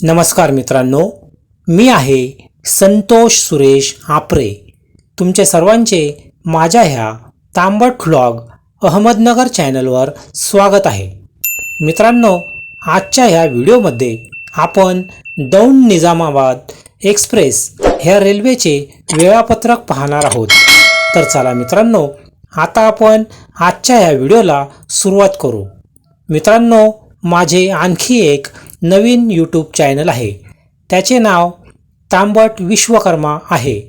नमस्कार मित्रांनो मी आहे संतोष सुरेश आपरे तुमचे सर्वांचे माझ्या ह्या तांबट फ्लॉग अहमदनगर चॅनलवर स्वागत आहे. मित्रांनो आजच्या ह्या व्हिडिओमध्ये आपण दौंड निजामाबाद एक्सप्रेस ह्या रेल्वेचे वेळापत्रक पाहणार आहोत. तर चला मित्रांनो आता आपण आजच्या ह्या व्हिडिओला सुरुवात करू. मित्रांनो माझे आणखी एक नवीन यूट्यूब चॅनल आहे. त्याचे नाव तांबट विश्वकर्मा आहे.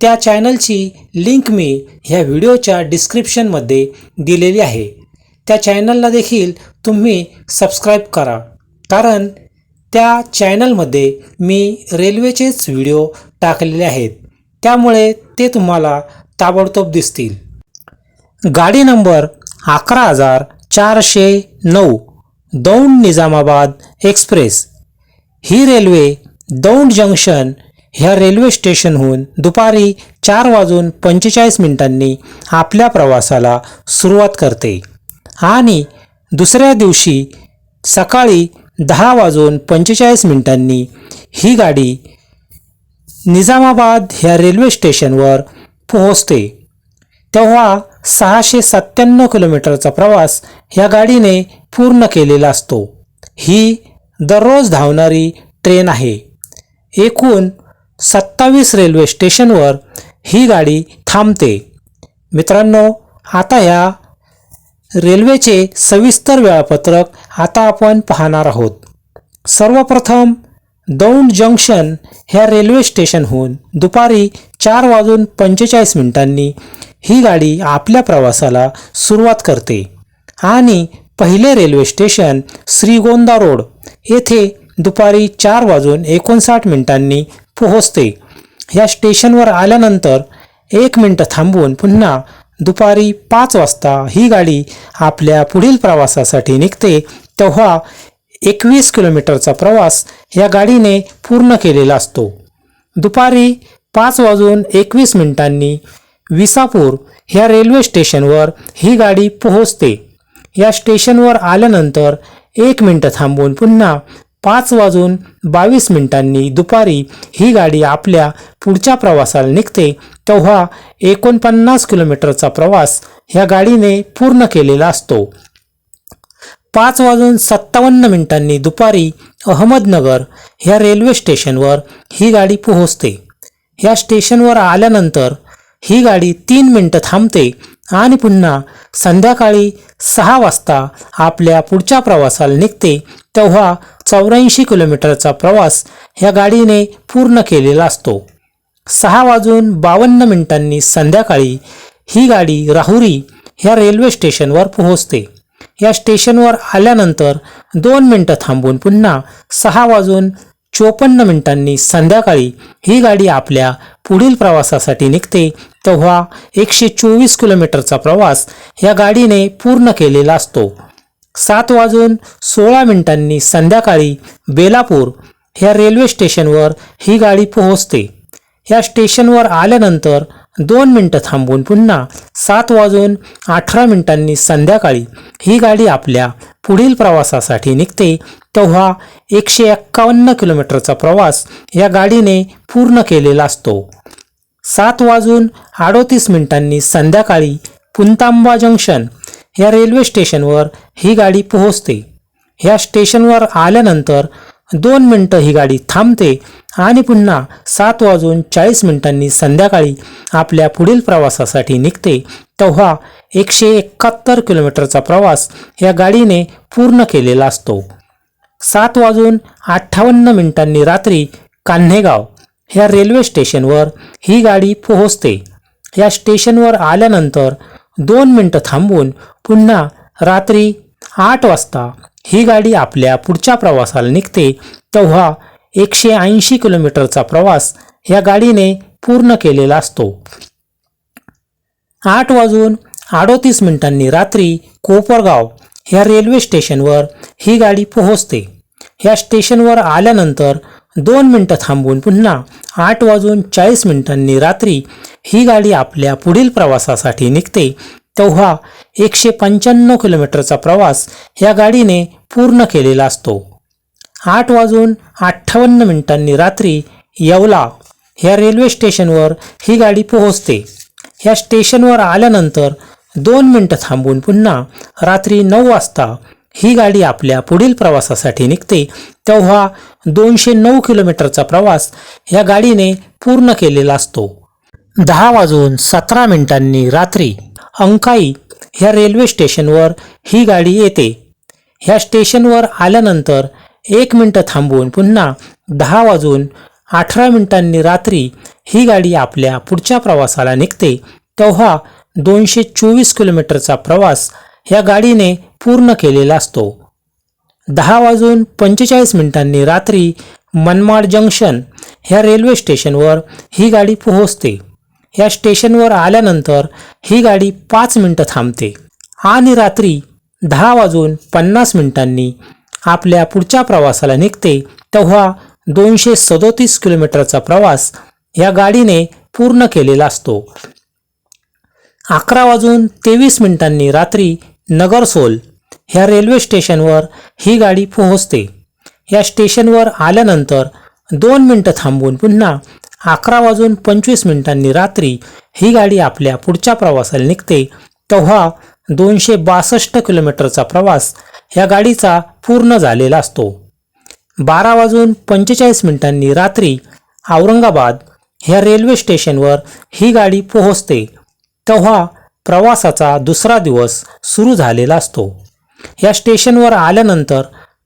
त्या चॅनलची लिंक मी ह्या व्हिडिओच्या डिस्क्रिप्शनमध्ये दिलेली आहे. त्या चॅनलला देखील तुम्ही सबस्क्राईब करा. कारण त्या चॅनलमध्ये मी रेल्वेचेच व्हिडिओ टाकलेले आहेत. त्यामुळे ते तुम्हाला ताबडतोब दिसतील. गाडी नंबर अकरा हजार चारशे नऊ. दौंड निजामाबाद एक्सप्रेस. ही रेल्वे दौंड जंक्शन ह्या रेल्वे स्टेशनहून दुपारी चार वाजून पंचेचाळीस मिनिटांनी आपल्या प्रवासाला सुरुवात करते. आणि दुसऱ्या दिवशी सकाळी दहा वाजून पंचेचाळीस मिनिटांनी ही गाडी निजामाबाद ह्या रेल्वे स्टेशनवर पोहोचते. तेव्हा सहाशे सत्त्याण्णव किलोमीटरचा प्रवास ह्या गाडीने पूर्ण केलेला असतो. ही दररोज धावणारी ट्रेन आहे. एकूण सत्तावीस रेल्वे स्टेशनवर ही गाडी थांबते. मित्रांनो आता ह्या रेल्वेचे सविस्तर वेळापत्रक आता आपण पाहणार आहोत. सर्वप्रथम दौंड जंक्शन ह्या रेल्वे स्टेशनहून दुपारी चार वाजून पंचेचाळीस मिनिटांनी ही गाडी आपल्या प्रवासाला सुरुवात करते आणि पहिले रेल्वे स्टेशन श्रीगोंदा रोड येथे दुपारी चार वाजून एकोणसाठ मिनिटांनी पोहोचते. या स्टेशनवर आल्यानंतर एक मिनटं थांबून पुन्हा दुपारी पाच वाजता ही गाडी आपल्या पुढील प्रवासासाठी निघते तेव्हा एकवीस किलोमीटरचा प्रवास या गाडीने पूर्ण केलेला असतो. दुपारी पाच वाजून एकवीस मिनिटांनी विसापूर ह्या रेल्वे स्टेशनवर ही गाडी पोहोचते. या स्टेशनवर आल्यानंतर एक मिनटं थांबून पुन्हा पाच वाजून बावीस मिनिटांनी दुपारी ही गाडी आपल्या पुढच्या प्रवासाला निघते तेव्हा एकोणपन्नास किलोमीटरचा प्रवास ह्या गाडीने पूर्ण केलेला असतो. पाच वाजून सत्तावन्न मिनिटांनी दुपारी अहमदनगर ह्या रेल्वे स्टेशनवर ही गाडी पोहोचते. ह्या स्टेशनवर आल्यानंतर ही गाडी तीन मिनटं थांबते आणि पुन्हा संध्याकाळी सहा वाजता आपल्या पुढच्या प्रवासाला निघते तेव्हा चौऱ्याऐंशी किलोमीटरचा प्रवास ह्या गाडीने पूर्ण केलेला असतो. सहा वाजून बावन्न मिनिटांनी संध्याकाळी ही गाडी राहुरी ह्या रेल्वे स्टेशनवर पोहोचते. या स्टेशनवर आल्यानंतर दोन मिनटं थांबून पुन्हा सहा वाजून चोपन्न मिनिटांनी संध्याकाळी ही गाडी आपल्या पुढील प्रवासासाठी निघते तेव्हा एकशे चोवीस किलोमीटरचा प्रवास या गाडीने पूर्ण केलेला असतो. सात वाजून सोळा मिनिटांनी संध्याकाळी बेलापूर ह्या रेल्वे स्टेशनवर ही गाडी पोहोचते. ह्या स्टेशनवर आल्यानंतर दोन मिनटं थांबून पुन्हा सात वाजून अठरा मिनिटांनी संध्याकाळी ही गाडी आपल्या पुढील प्रवासासाठी निघते तेव्हा एकशे एक्कावन्न किलोमीटरचा प्रवास या गाडीने पूर्ण केलेला असतो. सात वाजून अडोतीस मिनिटांनी संध्याकाळी पुंतांबा जंक्शन या रेल्वे स्टेशनवर ही गाडी पोहोचते. ह्या स्टेशनवर आल्यानंतर दोन मिनटं ही गाडी थांबते आणि पुन्हा सात वाजून चाळीस मिनिटांनी संध्याकाळी आपल्या पुढील प्रवासासाठी निघते तेव्हा एकशे एकाहत्तर किलोमीटरचा प्रवास या गाडीने पूर्ण केलेला असतो. सात वाजून अठ्ठावन्न मिनिटांनी रात्री कान्हेगाव ह्या रेल्वे स्टेशनवर ही गाडी पोहोचते. या स्टेशनवर आल्यानंतर दोन मिनटं थांबून पुन्हा रात्री आठ वाजता ही गाडी आपल्या पुढच्या प्रवासाला निघते. तेव्हा एकशे ऐंशी किलोमीटरचा प्रवास या गाडीने पूर्ण केलेला असतो. आठ वाजून अडोतीस मिनिटांनी रात्री कोपरगाव ह्या रेल्वे स्टेशनवर ही गाडी पोहोचते. ह्या स्टेशनवर आल्यानंतर दोन मिनटं थांबून पुन्हा आठ वाजून चाळीस मिनिटांनी रात्री ही गाडी आपल्या पुढील प्रवासासाठी निघते तेव्हा एकशे पंच्याण्णव किलोमीटरचा प्रवास ह्या गाडीने पूर्ण केलेला असतो. आठ वाजून अठ्ठावन्न मिनिटांनी रात्री येवला ह्या रेल्वे स्टेशनवर ही गाडी पोहोचते. ह्या स्टेशनवर आल्यानंतर दोन मिनटं थांबून पुन्हा रात्री नऊ वाजता ही गाडी आपल्या पुढील प्रवासासाठी निघते. तेव्हा दोनशे नऊ किलोमीटरचा प्रवास ह्या गाडीने पूर्ण केलेला असतो. दहा वाजून सतरा मिनिटांनी रात्री अंकाई ह्या रेल्वे स्टेशनवर ही गाडी येते. ह्या स्टेशनवर आल्यानंतर एक मिनटं थांबून पुन्हा दहा वाजून अठरा मिनिटांनी रात्री ही गाडी आपल्या पुढच्या प्रवासाला निघते. तेव्हा दोनशे चोवीस किलोमीटरचा प्रवास ह्या गाडीने पूर्ण केलेला असतो. दहा वाजून पंचेचाळीस मिनिटांनी रात्री मनमाड जंक्शन ह्या रेल्वे स्टेशनवर ही गाडी पोहोचते. या स्टेशनवर आल्यानंतर ही गाडी पाच मिनटं थांबते आणि रात्री दहा वाजून पन्नास मिनिटांनी आपल्या पुढच्या प्रवासाला निघते. तेव्हा दोनशे सदोतीस किलोमीटरचा प्रवास या गाडीने पूर्ण केलेला असतो. अकरा वाजून तेवीस मिनिटांनी रात्री नगरसोल ह्या रेल्वे स्टेशनवर ही गाडी पोहोचते. या स्टेशनवर आल्यानंतर दोन मिनटं थांबून पुन्हा अकरा वाजून पंचवीस मिनिटांनी रात्री ही गाडी आपल्या पुढच्या प्रवासाला निघते. तेव्हा दोनशे बासष्ट किलोमीटरचा प्रवास या गाडीचा पूर्ण झालेला असतो. बारा वाजून पंचेचाळीस मिनिटांनी रात्री औरंगाबाद ह्या रेल्वे स्टेशनवर ही गाडी पोहोचते. तेव्हा प्रवासाचा दुसरा दिवस सुरू झालेला असतो. या स्टेशनवर आल्यानंतर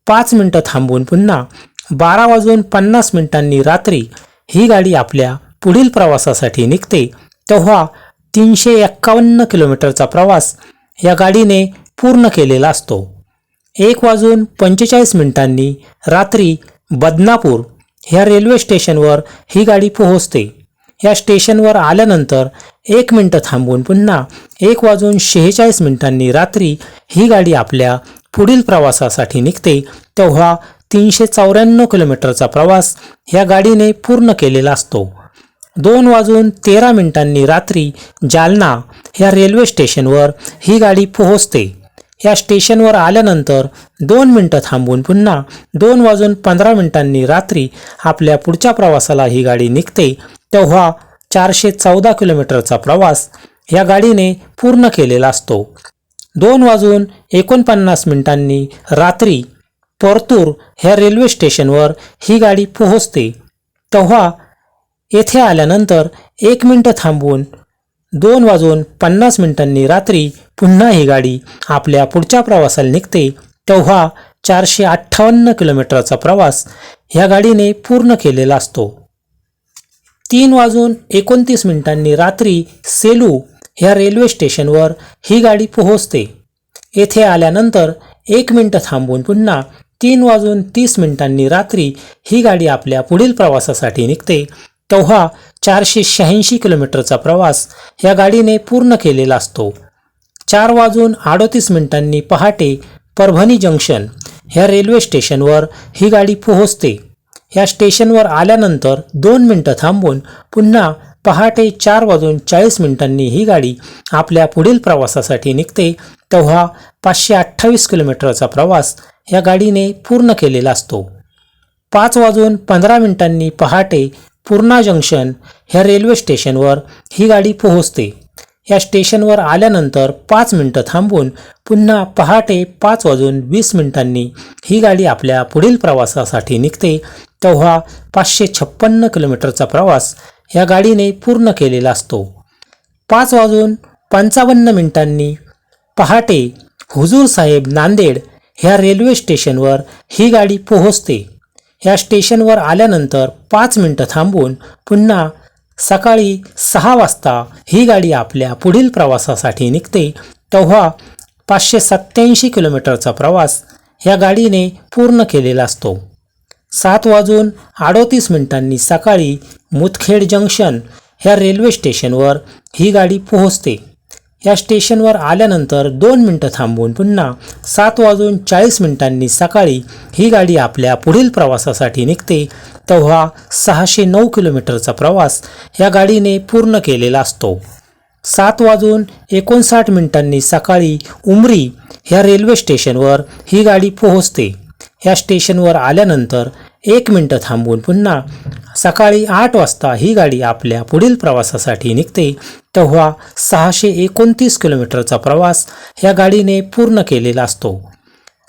पाच मिनटं थांबून पुन्हा बारा वाजून पन्नास मिनिटांनी रात्री ही गाडी आपल्या पुढील प्रवासासाठी निघते. तेव्हा तीनशे एक्कावन्न किलोमीटरचा प्रवास या गाडीने पूर्ण केलेला असतो. एक वाजून पंचेचाळीस मिनिटांनी रात्री बदनापूर ह्या रेल्वे स्टेशनवर ही गाडी पोहोचते. या स्टेशनवर आल्यानंतर एक मिनटं थांबून पुन्हा एक वाजून शेहेचाळीस मिनिटांनी रात्री ही गाडी आपल्या पुढील प्रवासासाठी निघते तेव्हा तीनशे चौऱ्याण्णव किलोमीटरचा प्रवास ह्या गाडीने पूर्ण केलेला असतो. दोन वाजून तेरा मिनिटांनी रात्री जालना ह्या रेल्वे स्टेशनवर ही गाडी पोहोचते. या स्टेशनवर आल्यानंतर दोन मिनटं थांबून पुन्हा दोन वाजून पंधरा मिनिटांनी रात्री आपल्या पुढच्या प्रवासाला ही गाडी निघते तेव्हा चारशे चौदा किलोमीटरचा प्रवास या गाडीने पूर्ण केलेला असतो. दोन वाजून एकोणपन्नास मिनिटांनी रात्री परतूर ह्या रेल्वे स्टेशनवर ही गाडी पोहोचते. तेव्हा येथे आल्यानंतर एक मिनटं थांबून दोन वाजून पन्नास मिनिटांनी रात्री पुन्हा ही गाडी आपल्या पुढच्या प्रवासाला निघते तेव्हा चारशे अठ्ठावन्न किलोमीटरचा प्रवास ह्या गाडीने पूर्ण केलेला असतो. तीन वाजून एकोणतीस मिनिटांनी रात्री सेलू ह्या रेल्वे स्टेशनवर ही गाडी पोहोचते. येथे आल्यानंतर एक मिनटं थांबून पुन्हा तीन वाजून तीस मिनिटांनी रात्री ही गाडी आपल्या पुढील प्रवासासाठी निघते तेव्हा चारशे शहाऐंशी किलोमीटरचा प्रवास या गाडीने पूर्ण केलेला असतो. चार वाजून अडोतीस मिनिटांनी पहाटे परभणी जंक्शन ह्या रेल्वे स्टेशनवर ही गाडी पोहोचते. या स्टेशनवर आल्यानंतर दोन मिनटं थांबून पुन्हा पहाटे चार वाजून चाळीस मिनिटांनी ही गाडी आपल्या पुढील प्रवासासाठी निघते तेव्हा पाचशे अठ्ठावीस किलोमीटरचा प्रवास या गाडीने पूर्ण केलेला असतो. पाच वाजून पंधरा मिनिटांनी पहाटे पूर्णा जंक्शन ह्या रेल्वे स्टेशनवर ही गाडी पोहोचते. या स्टेशनवर आल्यानंतर पाच मिनटं थांबून पुन्हा पहाटे पाच वाजून वीस मिनिटांनी ही गाडी आपल्या पुढील प्रवासासाठी निघते. तेव्हा पाचशे छप्पन्न किलोमीटरचा प्रवास या गाडीने पूर्ण केलेला असतो. पाच वाजून पंचावन्न मिनिटांनी पहाटे हुजूर साहेब नांदेड ह्या रेल्वे स्टेशनवर ही गाडी पोहोचते. ह्या स्टेशनवर आल्यानंतर पाच मिनटं थांबून पुन्हा सकाळी सहा वाजता ही गाडी आपल्या पुढील प्रवासासाठी निघते तेव्हा पाचशे सत्त्याऐंशी किलोमीटरचा प्रवास ह्या गाडीने पूर्ण केलेला असतो. सात वाजून अडोतीस मिनिटांनी सकाळी मुदखेड जंक्शन ह्या रेल्वे स्टेशनवर ही गाडी पोहोचते. या स्टेशनवर आल्यानंतर दोन मिनटं थांबून पुन्हा सात वाजून चाळीस मिनिटांनी सकाळी ही गाडी आपल्या पुढील प्रवासासाठी निघते तेव्हा सहाशे नऊ किलोमीटरचा प्रवास या गाडीने पूर्ण केलेला असतो. सात वाजून एकोणसाठ मिनिटांनी सकाळी उमरी ह्या रेल्वे स्टेशनवर ही गाडी पोहोचते. या स्टेशनवर आल्यानंतर एक मिनटं थांबून पुन्हा सकाळी आठ वाजता ही गाडी आपल्या पुढील प्रवासासाठी निघते तेव्हा सहाशे एकोणतीस किलोमीटरचा प्रवास या गाडीने पूर्ण केलेला असतो.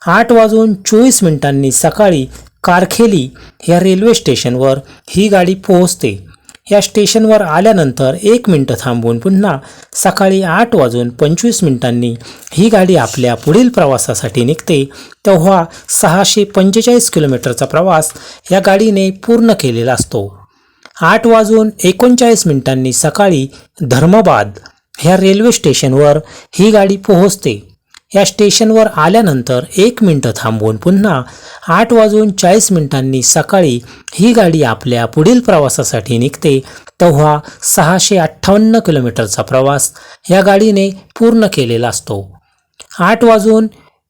आठ वाजून चोवीस मिनिटांनी सकाळी कारखेली या रेल्वे स्टेशनवर ही गाडी पोहोचते. या स्टेशनवर आल्यानंतर एक मिनटं थांबून पुन्हा सकाळी आठ वाजून पंचवीस मिनिटांनी ही गाडी आपल्या पुढील प्रवासासाठी निघते. तेव्हा सहाशे पंचेचाळीस किलोमीटरचा प्रवास या गाडीने पूर्ण केलेला असतो. आठ वाजून एकोणचाळीस मिनिटांनी सकाळी धर्मबाद ह्या रेल्वे स्टेशनवर ही गाडी पोहोचते. या स्टेशनवर आल्यानंतर एक मिनटं थांबवून पुन्हा आठ वाजून चाळीस मिनिटांनी सकाळी ही गाडी आपल्या पुढील प्रवासासाठी निघते तेव्हा सहाशे अठ्ठावन्न किलोमीटरचा प्रवास या गाडीने पूर्ण केलेला असतो. आठ वाजून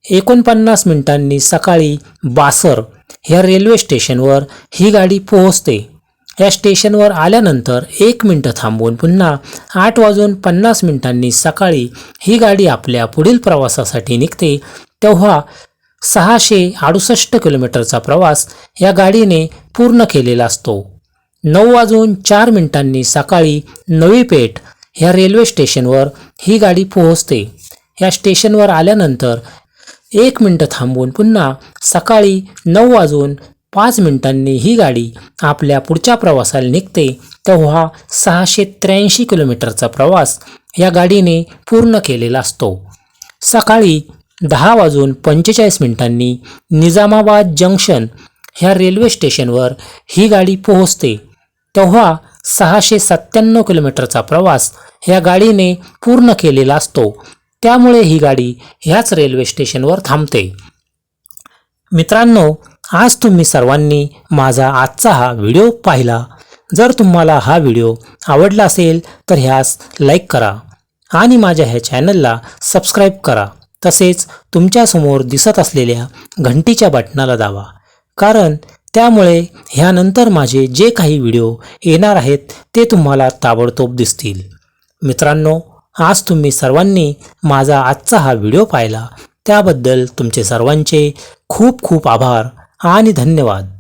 एकोणपन्नास मिनिटांनी सकाळी बासर ह्या रेल्वे स्टेशनवर ही गाडी पोहोचते. या स्टेशनवर आल्यानंतर एक मिनटं थांबवून पुन्हा आठ वाजून पन्नास मिनिटांनी सकाळी ही गाडी आपल्या पुढील प्रवासासाठी निघते तेव्हा सहाशे अडुसष्ट किलोमीटरचा प्रवास या गाडीने पूर्ण केलेला असतो. नऊ वाजून चार मिनिटांनी सकाळी नवी पेठ ह्या रेल्वे स्टेशनवर ही गाडी पोहोचते. या स्टेशनवर आल्यानंतर एक मिनटं थांबून पुन्हा सकाळी नऊ वाजून पाच मिनिटांनी ही गाडी आपल्या पुढच्या प्रवासाला निघते तेव्हा सहाशे त्र्याऐंशी किलोमीटरचा प्रवास या गाडीने पूर्ण केलेला असतो. सकाळी दहा वाजून पंचेचाळीस मिनिटांनी निजामाबाद जंक्शन ह्या रेल्वे स्टेशनवर ही गाडी पोहोचते. तेव्हा सहाशे सत्त्याण्णव किलोमीटरचा प्रवास ह्या गाडीने पूर्ण केलेला असतो. त्यामुळे ही गाडी ह्याच रेल्वे स्टेशनवर थांबते. मित्रांनो आज तुम्ही सर्वांनी माझा आजचा हा व्हिडिओ पाहिला. जर तुम्हाला हा व्हिडिओ आवडला असेल तर ह्यास लाईक करा आणि माझ्या ह्या चॅनलला सबस्क्राईब करा. तसेच तुमच्यासमोर दिसत असलेल्या घंटीच्या बटनाला दावा कारण त्यामुळे ह्यानंतर माझे जे काही व्हिडिओ येणार आहेत ते तुम्हाला ताबडतोब दिसतील. मित्रांनो आज तुम्ही सर्वांनी माझा आजचा हा व्हिडिओ पाहिला. त्याबद्दल तुमचे सर्वांचे खूप खूप आभार आणि धन्यवाद.